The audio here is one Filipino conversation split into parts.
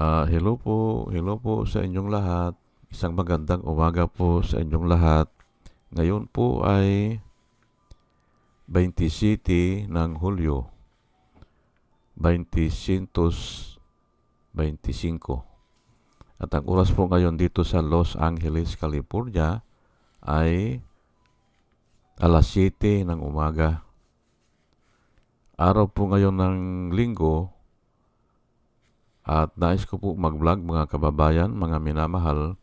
Ah, hello po, hello po sa inyong lahat. Isang magandang umaga po sa inyong lahat. Ngayon po ay 27 ng Hulyo, 2025. At ang oras po ngayon dito sa Los Angeles, California ay alas 7 ng umaga. Araw po ngayon ng linggo, at nais ko po mag-vlog mga kababayan, mga minamahal,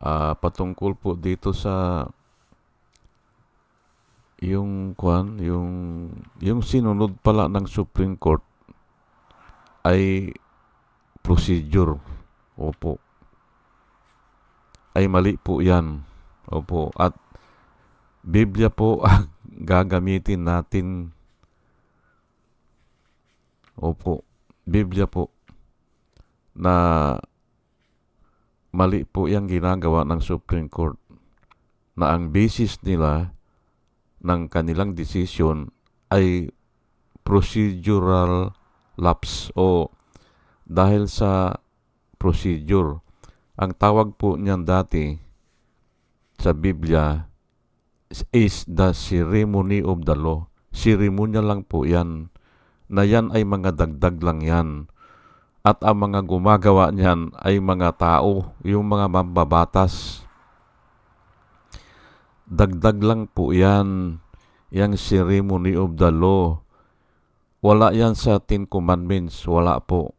ah, patungkol po dito sa yung kwan, yung yung sinunod pala ng Supreme Court ay procedure. Opo. Ay mali po 'yan. Opo. At Biblia po ang gagamitin natin. Opo. Biblia po na mali po yung ginagawa ng Supreme Court na ang basis nila ng kanilang decision ay procedural lapse o dahil sa procedure. Ang tawag po niyan dati sa Biblia is the ceremony of the law. Seremonya lang po yan na yan ay mga dagdag lang yan. At ang mga gumagawa niyan ay mga tao, yung mga mambabatas. Dagdag lang po yan, yung ceremony of the law. Wala yan sa Ten Commandments, wala po.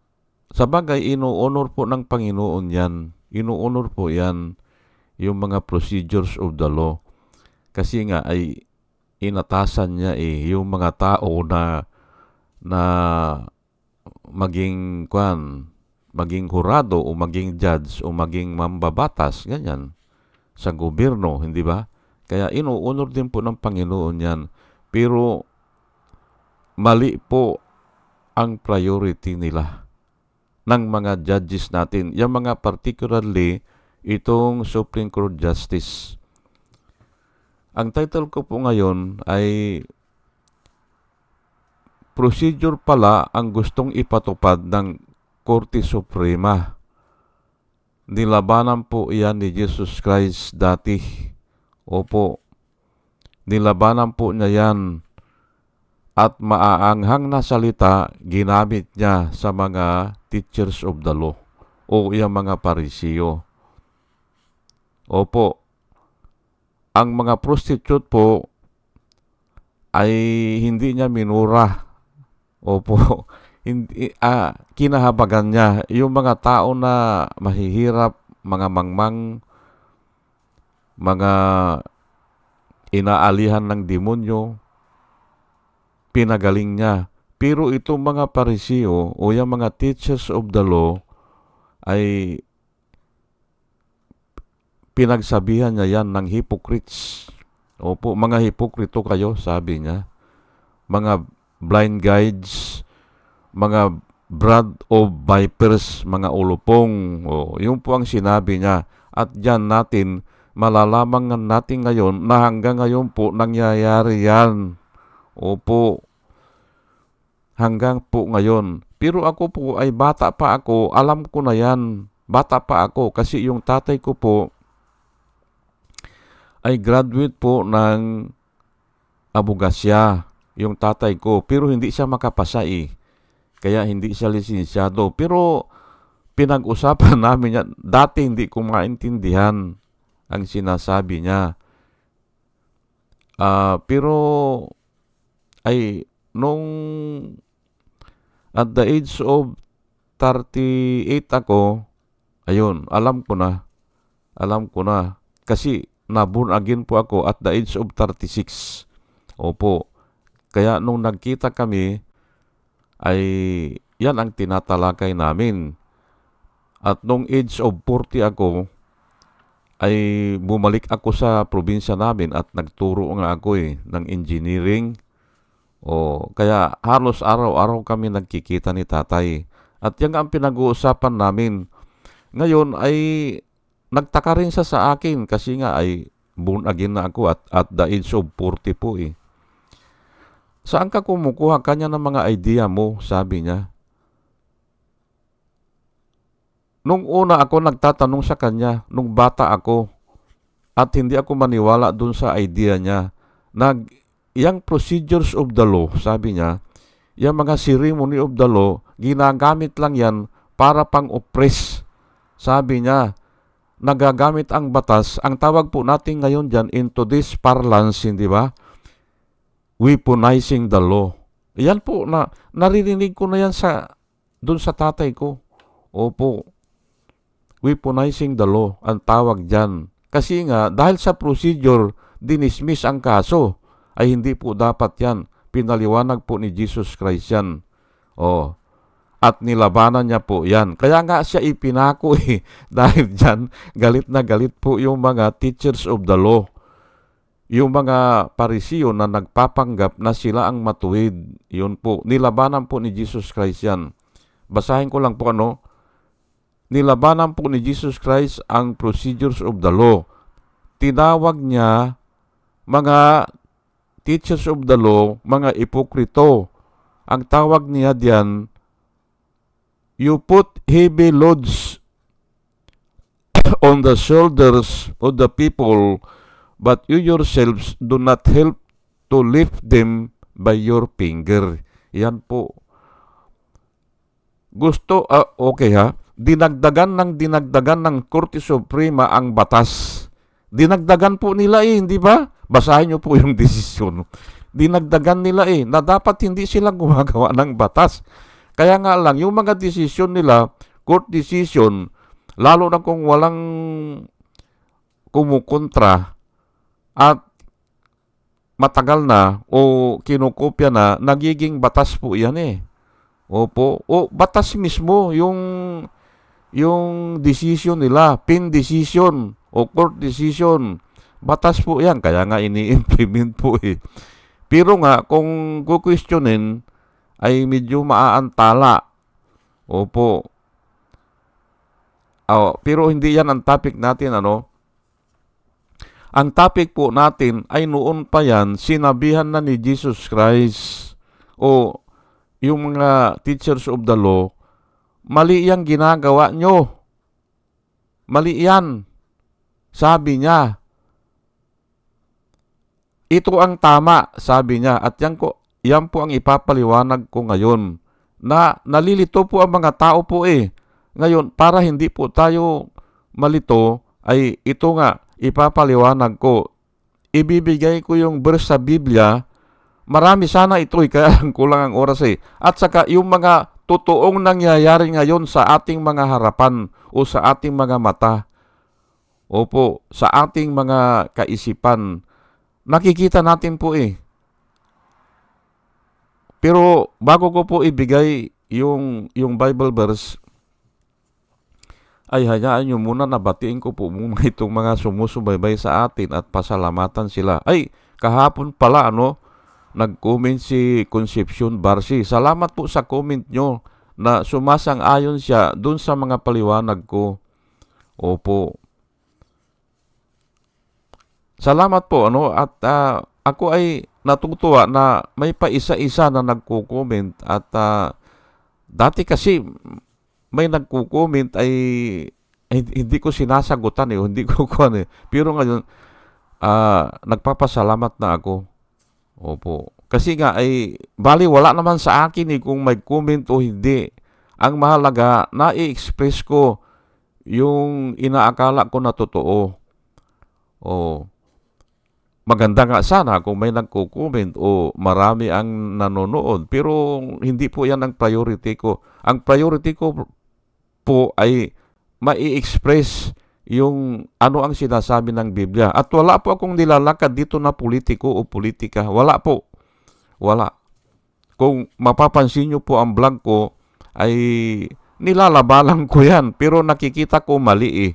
Sa bagay, ino-honor po ng Panginoon yan. Ino-honor po yan, yung mga procedures of the law. Kasi nga ay inatasan niya eh, yung mga tao na na maging kwan, maging hurado o maging judge o maging mambabatas, ganyan, sa gobyerno, hindi ba? Kaya inuunor din po ng Panginoon yan. Pero mali po ang priority nila ng mga judges natin. Yung mga particularly itong Supreme Court Justice. Ang title ko po ngayon ay procedure pala ang gustong ipatupad ng Korte Suprema. Nilabanan po iyan ni Jesus Christ dati. Opo, nilabanan po niya yan at maaanghang na salita ginamit niya sa mga teachers of the law o yung mga parisiyo. Opo, ang mga prostitute po ay hindi niya minura Opo. Hindi, ah, kinahabagan niya yung mga tao na mahihirap, mga mangmang, mga inaalihan ng demonyo, pinagaling niya. Pero itong mga parisiyo o yung mga teachers of the law ay pinagsabihan niya yan ng hypocrites. Opo, mga hipokrito kayo, sabi niya. Mga blind guides, mga brad of vipers, mga ulupong. O, yun po ang sinabi niya. At diyan natin, malalaman natin ngayon na hanggang ngayon po nangyayari yan. Opo, hanggang po ngayon. Pero ako po ay bata pa ako, alam ko na yan. Bata pa ako kasi yung tatay ko po ay graduate po ng abogasya yung tatay ko. Pero hindi siya makapasa eh. Kaya hindi siya lisensyado. Pero pinag-usapan namin yan. Dati hindi ko maintindihan ang sinasabi niya. Uh, pero ay nung at the age of 38 ako, ayun, alam ko na. Alam ko na. Kasi na-born again po ako at the age of 36. Opo. Kaya nung nagkita kami, ay yan ang tinatalakay namin. At nung age of 40 ako, ay bumalik ako sa probinsya namin at nagturo nga ako eh, ng engineering. O, kaya halos araw-araw kami nagkikita ni tatay. At yan ang pinag-uusapan namin. Ngayon ay nagtaka rin siya sa akin kasi nga ay born again na ako at, at the age of 40 po eh. Saan ka kumukuha kanya ng mga idea mo? Sabi niya. nung una ako nagtatanong sa kanya, nung bata ako, at hindi ako maniwala dun sa idea niya, nag, yung procedures of the law, sabi niya, yung mga ceremony of the law, ginagamit lang yan para pang-oppress. Sabi niya, nagagamit ang batas, ang tawag po natin ngayon dyan in today's parlance, hindi ba? Weaponizing the law. Yan po, na, naririnig ko na yan sa, dun sa tatay ko. Opo, weaponizing the law, ang tawag dyan. Kasi nga, dahil sa procedure, dinismiss ang kaso, ay hindi po dapat yan. Pinaliwanag po ni Jesus Christ yan. Oh, at nilabanan niya po yan. Kaya nga siya ipinako eh. Dahil dyan, galit na galit po yung mga teachers of the law. Yung mga parisiyo na nagpapanggap na sila ang matuwid. Yun po. Nilabanan po ni Jesus Christ yan. Basahin ko lang po ano. Nilabanan po ni Jesus Christ ang procedures of the law. Tinawag niya mga teachers of the law, mga ipokrito. Ang tawag niya diyan, you put heavy loads on the shoulders of the people, but you yourselves do not help to lift them by your finger. Yan po. Gusto, ah, okay ha, dinagdagan ng dinagdagan ng Korte Suprema ang batas. Dinagdagan po nila eh, hindi ba? Basahin niyo po yung desisyon. Dinagdagan nila eh, na dapat hindi sila gumagawa ng batas. Kaya nga lang, yung mga desisyon nila, court decision, lalo na kung walang kumukontra at matagal na o kinukopya na, nagiging batas po yan eh. Opo. O batas mismo yung yung decision nila, pin decision o court decision. Batas po yan, kaya nga ini-implement po eh. Pero nga, kung kukwestiyonin, ay medyo maaantala. Opo. Oh, pero hindi yan ang topic natin, ano? Ang topic po natin ay noon pa yan, sinabihan na ni Jesus Christ o yung mga teachers of the law, mali yung ginagawa nyo. Mali yan. Sabi niya. Ito ang tama, sabi niya. At yan, ko, yan po ang ipapaliwanag ko ngayon. Na nalilito po ang mga tao po eh. Ngayon, para hindi po tayo malito, ay ito nga, ipapaliwanag ko. Ibibigay ko yung verse sa Biblia. Marami sana ito eh, kaya kulang ang oras eh. At saka yung mga totoong nangyayari ngayon sa ating mga harapan o sa ating mga mata. Opo, sa ating mga kaisipan. Nakikita natin po eh. Pero bago ko po ibigay yung, yung Bible verse, ay hayaan nyo muna na batiin ko po muna itong mga sumusubaybay sa atin at pasalamatan sila. Ay, kahapon pala ano, nag-comment si Concepcion Barsi. Salamat po sa comment nyo na sumasang-ayon siya dun sa mga paliwanag ko. Opo. Salamat po ano at uh, ako ay natutuwa na may pa isa-isa na nagko-comment at uh, dati kasi may nagko-comment ay, hindi ko sinasagutan eh, hindi ko kuan eh. Pero ngayon uh, nagpapasalamat na ako. Opo. Kasi nga ay bali wala naman sa akin eh kung may comment o hindi. Ang mahalaga na i-express ko yung inaakala ko na totoo. O maganda nga sana kung may nagko-comment o marami ang nanonood pero hindi po yan ang priority ko. Ang priority ko po ay mai-express yung ano ang sinasabi ng Biblia. At wala po akong nilalakad dito na politiko o politika. Wala po. Wala. Kung mapapansin nyo po ang vlog ko, ay nilalabalan ko yan. Pero nakikita ko mali eh.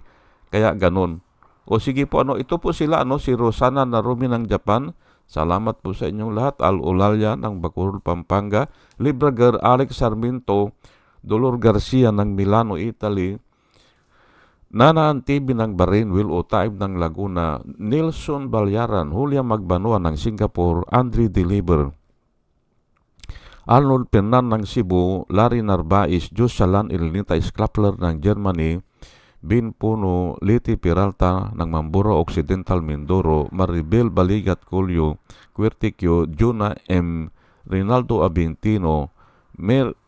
Kaya ganun. O sige po, ano, ito po sila, ano, si Rosana Narumi ng Japan. Salamat po sa inyong lahat. Al Ulalya ng Bacoor, Pampanga. Librager Alex Sarmiento. Dolor Garcia ng Milano, Italy, Nanaan TV ng Barinwil o Taib ng Laguna, Nelson Balyaran, Julia Magbanua ng Singapore, Andre Deliver, Arnold Pernan ng Cebu, Larry Narvaez, Diyos Salan Ilinita Sklapler ng Germany, Bin Puno, Liti Peralta ng Mambura Occidental Mindoro, Maribel Baligat Colio, Quirticio, Juna M. Rinaldo Abintino, Mer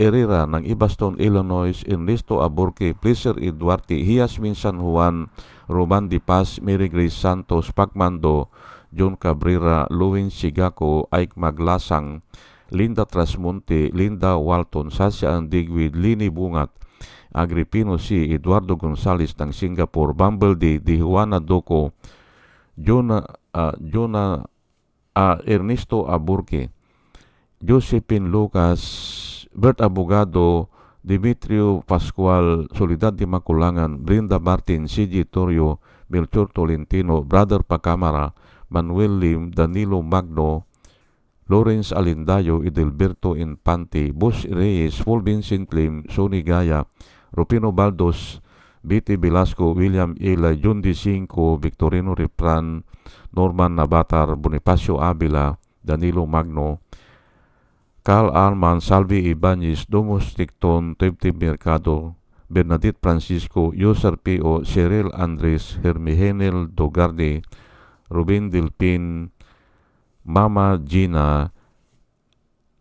Herrera ng Ibaston, Illinois, Ernesto Aborque, Pleasure Eduarte, Hiasmin San Juan, Roman Di Paz, Mary Grace Santos, Pacmando, John Cabrera, Luwin Sigaco, Ike Maglasang, Linda Trasmonte, Linda Walton, Sasha Andigwid, Lini Bungat, Agripino C. Eduardo Gonzales ng Singapore, Bumble D. Di Juana Jonah, uh, Jonah uh, Ernesto Aburque, Josephine Lucas, Bert Abogado, Dimitrio Pascual, Solidad de Maculangan, Brenda Martin, CG Torrio, Melchor Tolentino, Brother Pacamara, Manuel Lim, Danilo Magno, Lawrence Alindayo, Edelberto Infante, Boss Reyes, Paul Vincent Lim, Sonny Gaya, Rupino Baldos, B.T. Velasco, William Ila, D. Cinco, Victorino Repran, Norman Nabatar, Bonifacio Avila, Danilo Magno, Carl Arman, Salvi Ibanez, Domos Ticton, Tebte Mercado, Bernadette Francisco, Yoser P.O., Cheryl Andres, Hermihenel Dogarde, Ruben Dilpin, Mama Gina,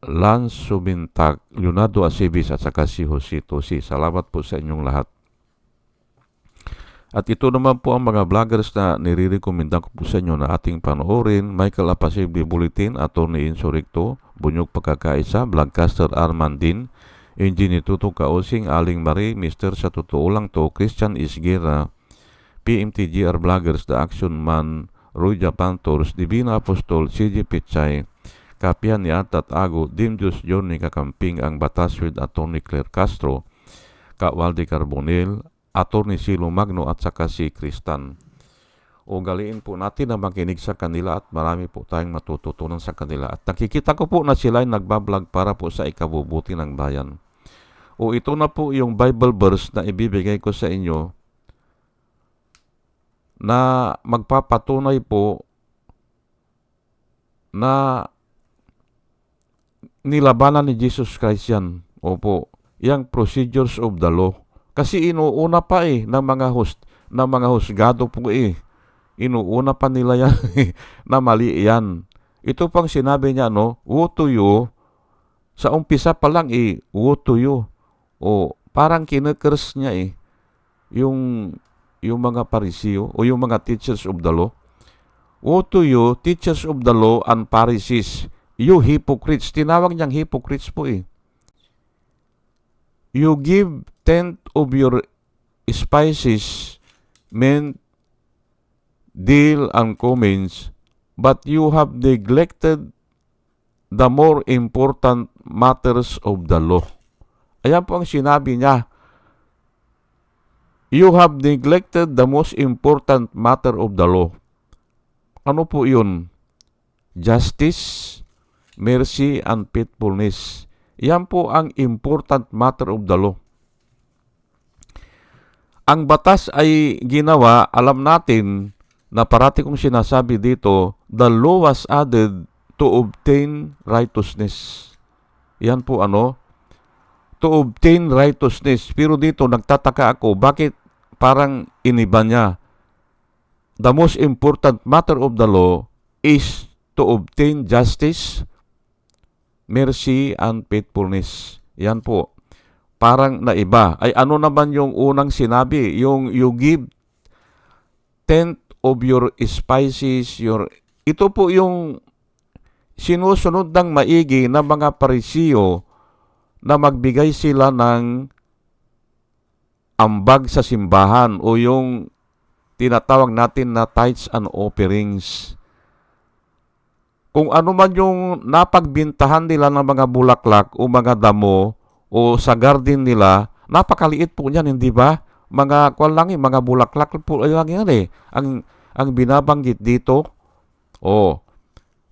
Lance Subintak, Leonardo Acebis at saka si Jose Tosi. Salamat po sa inyong lahat. At ito naman po ang mga vloggers na nire-recommenda ko po sa inyo na ating panoorin. Michael Apasible Bulletin, Atty. Insurrecto, Bunyog Pagkakaisa, Vlogcaster Armandin, Engineer Tuto Kaosing, Aling Marie, Mr. Sa Totoo Lang To, Christian Isguera, PMTGR Vloggers, The Action Man, Roy Japan Tours, Divina Apostol, CJ Pichay, Kapian ni Atat Ago, Dimjus Johnny Kakamping, ang Batas with Atty. Claire Castro, Kawaldi Carbonel, Atty. Silo Magno at saka si Kristan. O galiin po natin na makinig sa kanila at marami po tayong matututunan sa kanila. At nakikita ko po na sila ay nagbablog para po sa ikabubuti ng bayan. O ito na po yung Bible verse na ibibigay ko sa inyo na magpapatunay po na nilabanan ni Jesus Christ yan. Opo, yung procedures of the law. Kasi inuuna pa eh ng mga host, ng mga husgado po eh. Inuuna pa nila yan na mali yan. Ito pang sinabi niya no, woe to you, sa umpisa pa lang eh, woe to you. O parang kinekers niya eh, yung, yung mga parisiyo o yung mga teachers of the law. Woe to you, teachers of the law and Pharisees, you hypocrites. Tinawag niyang hypocrites po eh. You give tenth of your spices, mint, dill, and cummins, but you have neglected the more important matters of the law. Ayan po ang sinabi niya. You have neglected the most important matter of the law. Ano po yun? Justice, mercy, and faithfulness. Yan po ang important matter of the law. Ang batas ay ginawa, alam natin na parati kong sinasabi dito, the law was added to obtain righteousness. Yan po ano? To obtain righteousness. Pero dito nagtataka ako, bakit parang iniba niya? The most important matter of the law is to obtain justice, mercy, and faithfulness. Yan po. Parang naiba. Ay ano naman yung unang sinabi? Yung you give tenth of your spices, your... Ito po yung sinusunod ng maigi ng mga parisiyo na magbigay sila ng ambag sa simbahan o yung tinatawag natin na tithes and offerings. Kung ano man yung napagbintahan nila ng mga bulaklak o mga damo o sa garden nila, napakaliit po niyan, hindi ba? Mga kwan lang eh, mga bulaklak po lang yan eh. Ang, ang binabanggit dito, oh,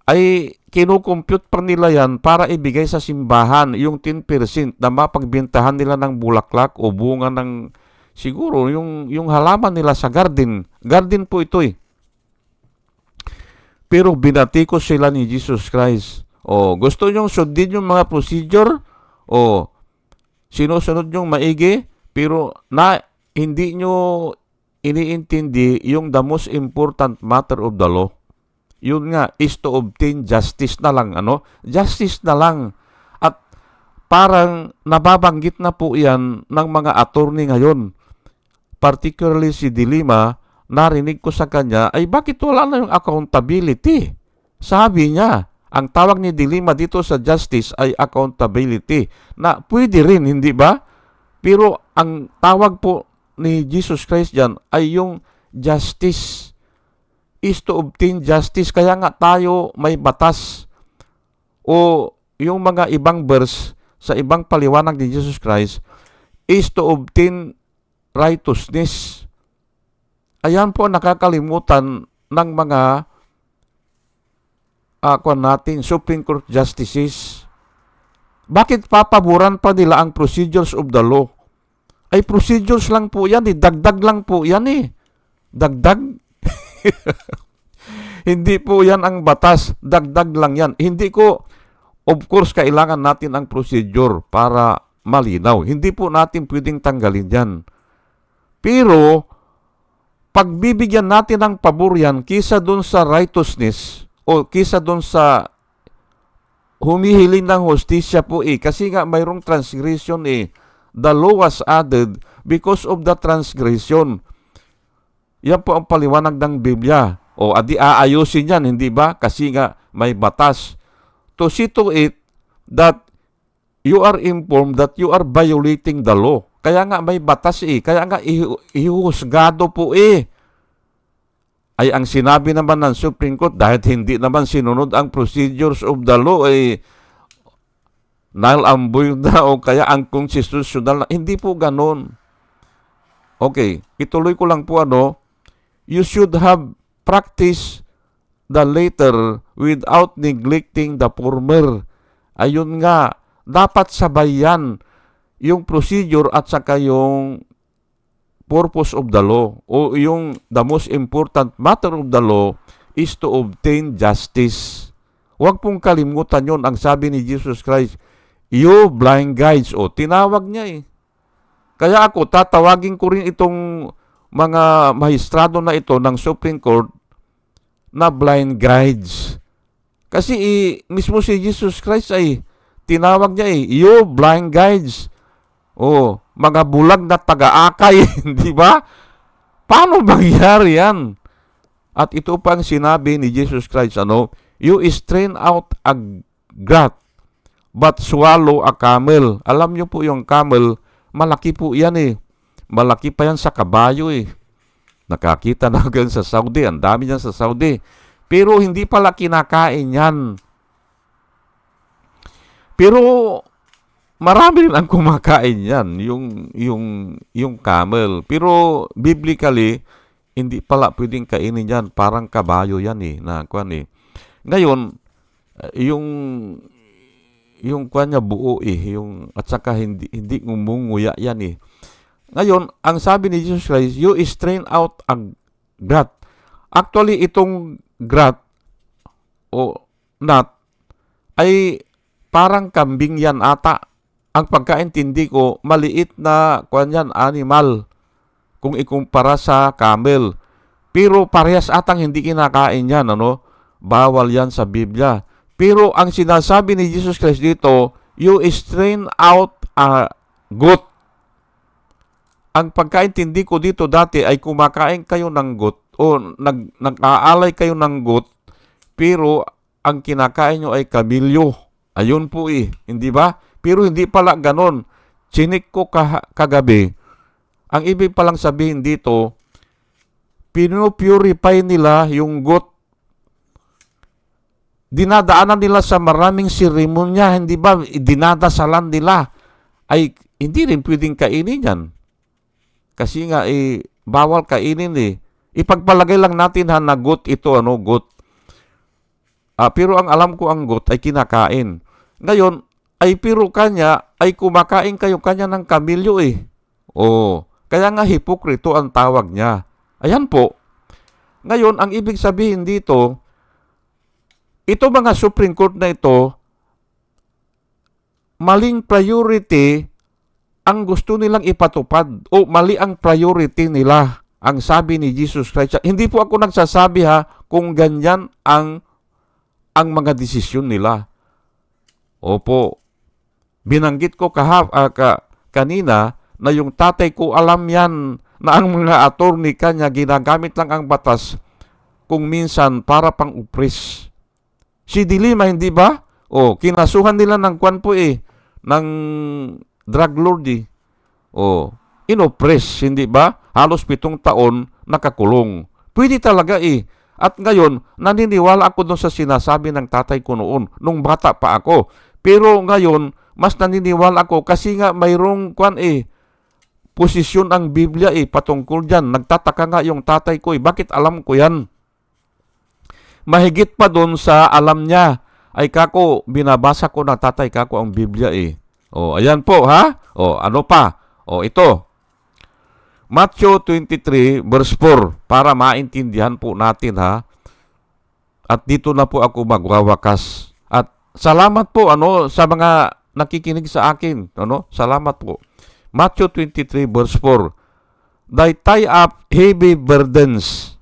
ay kinukompute pa nila yan para ibigay sa simbahan yung 10% na mapagbintahan nila ng bulaklak o bunga ng siguro yung, yung halaman nila sa garden. Garden po ito eh. Pero binatikos sila ni Jesus Christ. O gusto nyong sundin yung mga procedure o sinusunod nyong maigi pero na hindi nyo iniintindi yung the most important matter of the law. Yun nga is to obtain justice na lang ano? Justice na lang. At parang nababanggit na po yan ng mga attorney ngayon. Particularly si Dilima, narinig ko sa kanya, ay bakit wala na yung accountability? Sabi niya, ang tawag ni Dilima dito sa justice ay accountability na pwede rin, hindi ba? Pero ang tawag po ni Jesus Christ dyan ay yung justice is to obtain justice. Kaya nga tayo may batas o yung mga ibang verse sa ibang paliwanag ni Jesus Christ is to obtain righteousness. Ayan po nakakalimutan ng mga ako natin, Supreme Court Justices. Bakit papaboran pa nila ang procedures of the law? Ay procedures lang po yan eh. Dagdag lang po yan eh. Dagdag? Hindi po yan ang batas. Dagdag lang yan. Hindi ko, of course, kailangan natin ang procedure para malinaw. Hindi po natin pwedeng tanggalin yan. Pero, pagbibigyan natin ng pabor yan kisa doon sa righteousness o kisa doon sa humihiling ng hostisya po eh. Kasi nga mayroong transgression eh the law was added because of the transgression. Yan po ang paliwanag ng Biblia. O adi aayusin yan, hindi ba? Kasi nga may batas. To see to it that you are informed that you are violating the law. Kaya nga may batas eh. Kaya nga ihusgado po eh. Ay ang sinabi naman ng Supreme Court dahil hindi naman sinunod ang procedures of the law eh and void na o kaya ang constitutional na. Hindi po ganon. Okay, ituloy ko lang po ano, you should have practiced the later without neglecting the former. Ayun nga, dapat sabayan yung procedure at saka yung purpose of the law o yung the most important matter of the law is to obtain justice. Huwag pong kalimutan yon ang sabi ni Jesus Christ, You blind guides. O, tinawag niya eh. Kaya ako, tatawagin ko rin itong mga mahistrado na ito ng Supreme Court na blind guides. Kasi eh, mismo si Jesus Christ ay tinawag niya eh, you blind guides. Oh, mga bulag na taga-akay, di ba? Paano mangyari yan? At ito pang sinabi ni Jesus Christ, ano, you strain out a grat but swallow a camel. Alam nyo po yung camel, malaki po yan eh. Malaki pa yan sa kabayo eh. Nakakita na gan sa Saudi, ang dami yan sa Saudi. Pero hindi pala kinakain yan. Pero marami rin ang kumakain yan, yung, yung, yung camel. Pero biblically, hindi pala pwedeng kainin yan. Parang kabayo yan eh. Na, kwan eh. Ngayon, yung yung kanya buo eh, yung at saka hindi hindi ngumunguya yan eh. Ngayon, ang sabi ni Jesus Christ, you strain out a grat. Actually, itong grat o nut ay parang kambing yan ata. Ang pagkaintindi ko, maliit na kanyan animal kung ikumpara sa camel. Pero parehas atang hindi kinakain yan, ano? Bawal yan sa Biblia. Pero ang sinasabi ni Jesus Christ dito, you strain out a goat. Ang pagkaintindi ko dito dati ay kumakain kayo ng goat o nag, nag-aalay kayo ng goat, pero ang kinakain nyo ay kamilyo. Ayun po eh, hindi ba? Pero hindi pala ganon. Chinik ko kagabi. Ang ibig palang sabihin dito, pinupurify nila yung goat dinadaanan nila sa maraming seremonya, hindi ba dinadasalan nila, ay hindi rin pwedeng kainin yan. Kasi nga, eh, bawal kainin eh. Ipagpalagay lang natin ha na gut ito, ano, gut. Ah, pero ang alam ko ang gut ay kinakain. Ngayon, ay pero kanya, ay kumakain kayo kanya ng kamilyo eh. Oh, kaya nga hipokrito ang tawag niya. Ayan po. Ngayon, ang ibig sabihin dito, ito mga Supreme Court na ito, maling priority ang gusto nilang ipatupad o mali ang priority nila. Ang sabi ni Jesus Christ. Hindi po ako nagsasabi ha kung ganyan ang ang mga desisyon nila. Opo. Binanggit ko kahap, ah, ka, kanina na yung tatay ko alam yan na ang mga attorney kanya ginagamit lang ang batas kung minsan para pang upris. Si Dilima, hindi ba? O, kinasuhan nila ng kwan po eh, ng drug lord eh. O, inoppress, hindi ba? Halos pitong taon nakakulong. Pwede talaga eh. At ngayon, naniniwala ako doon sa sinasabi ng tatay ko noon, nung bata pa ako. Pero ngayon, mas naniniwala ako kasi nga mayroong kwan eh, posisyon ang Biblia eh, patungkol dyan. Nagtataka nga yung tatay ko eh, bakit alam ko yan? Mahigit pa doon sa alam niya, ay kako, binabasa ko ng tatay kako ang Biblia eh. O, ayan po ha? O, ano pa? O, ito. Matthew 23 verse 4 para maintindihan po natin ha. At dito na po ako magwawakas. At salamat po ano sa mga nakikinig sa akin, ano? Salamat po. Matthew 23 verse 4. They tie up heavy burdens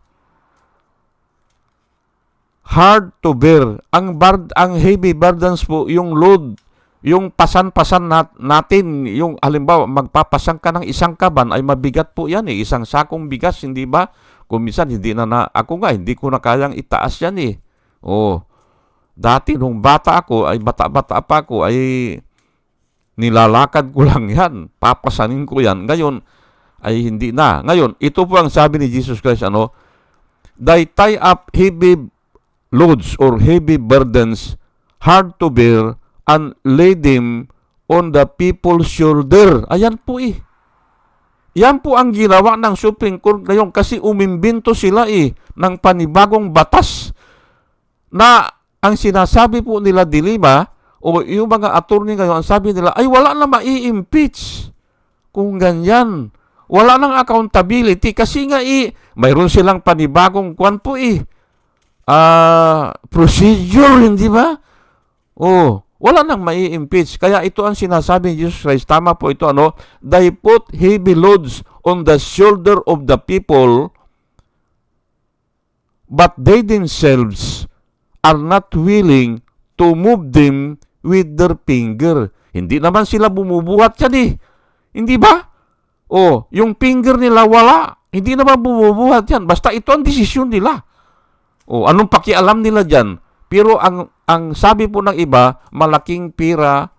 hard to bear. Ang bard, ang heavy burdens po, yung load, yung pasan-pasan nat, natin, yung halimbawa magpapasan ka ng isang kaban ay mabigat po yan eh, isang sakong bigas, hindi ba? Kung minsan hindi na, na ako nga, hindi ko na kayang itaas yan eh. Oh, dati nung bata ako, ay bata-bata pa ako, ay nilalakad ko lang yan, papasanin ko yan. Ngayon, ay hindi na. Ngayon, ito po ang sabi ni Jesus Christ, ano, They tie up heavy loads or heavy burdens hard to bear and lay them on the people's shoulder. Ayan po eh. Yan po ang ginawa ng Supreme Court ngayon kasi umimbinto sila eh ng panibagong batas na ang sinasabi po nila dilima o yung mga attorney ngayon ang sabi nila ay wala na mai-impeach kung ganyan. Wala nang accountability kasi nga eh mayroon silang panibagong kwan po eh uh, procedure, hindi ba? Oh, wala nang mai-impeach. Kaya ito ang sinasabi ni Jesus Christ. Tama po ito, ano? They put heavy loads on the shoulder of the people, but they themselves are not willing to move them with their finger. Hindi naman sila bumubuhat yan eh. Hindi ba? Oh, yung finger nila wala. Hindi naman bumubuhat yan. Basta ito ang desisyon nila. O anong pakialam nila diyan? Pero ang ang sabi po ng iba, malaking pira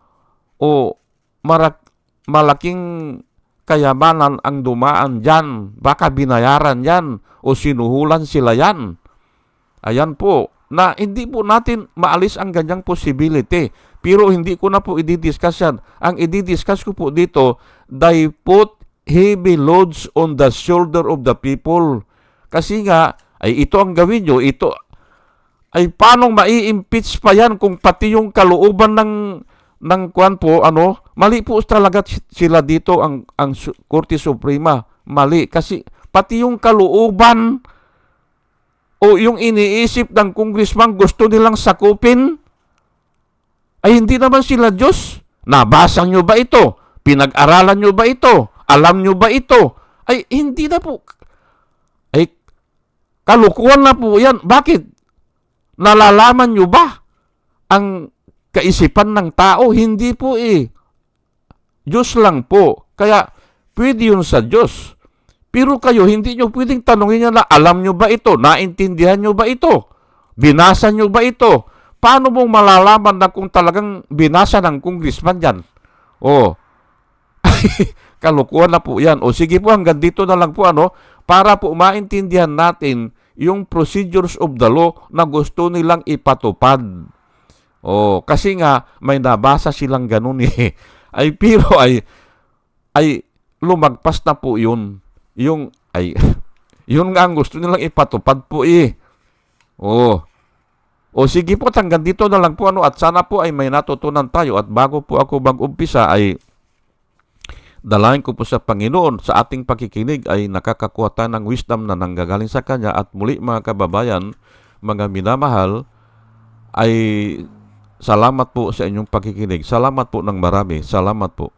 o marak, malaking kayamanan ang dumaan diyan. Baka binayaran yan o sinuhulan sila yan. Ayan po, na hindi po natin maalis ang ganyang possibility. Pero hindi ko na po i-discuss yan. Ang i-discuss ko po dito, they put heavy loads on the shoulder of the people. Kasi nga, ay ito ang gawin nyo, ito, ay paano mai-impeach pa yan kung pati yung kalooban ng ng kwan po ano? Mali po talaga sila dito ang ang Korte Suprema. Mali. Kasi pati yung kalooban o yung iniisip ng congressman gusto nilang sakupin? Ay hindi naman sila Diyos. Nabasa nyo ba ito? Pinag-aralan nyo ba ito? Alam nyo ba ito? Ay hindi na po Kalukuhan na po yan. Bakit? Nalalaman nyo ba ang kaisipan ng tao? Hindi po eh. Diyos lang po. Kaya pwede yun sa Diyos. Pero kayo, hindi nyo pwedeng tanongin niya na alam nyo ba ito? Naintindihan nyo ba ito? Binasa nyo ba ito? Paano mong malalaman na kung talagang binasa ng congressman yan? Oh, kalukuhan na po yan. O sige po, hanggang dito na lang po ano, para po maintindihan natin yung procedures of the law na gusto nilang ipatupad. Oh, kasi nga may nabasa silang ganun eh. Ay pero ay ay lumagpas na po 'yun. Yung ay yun nga ang gusto nilang ipatupad po eh. Oh. O sige po, hanggang dito na lang po ano at sana po ay may natutunan tayo at bago po ako mag-umpisa ay Dalayan ko po sa Panginoon sa ating pakikinig ay nakakakuha tayo ng wisdom na nanggagaling sa Kanya at muli mga kababayan, mga minamahal, ay salamat po sa inyong pakikinig. Salamat po ng marami. Salamat po.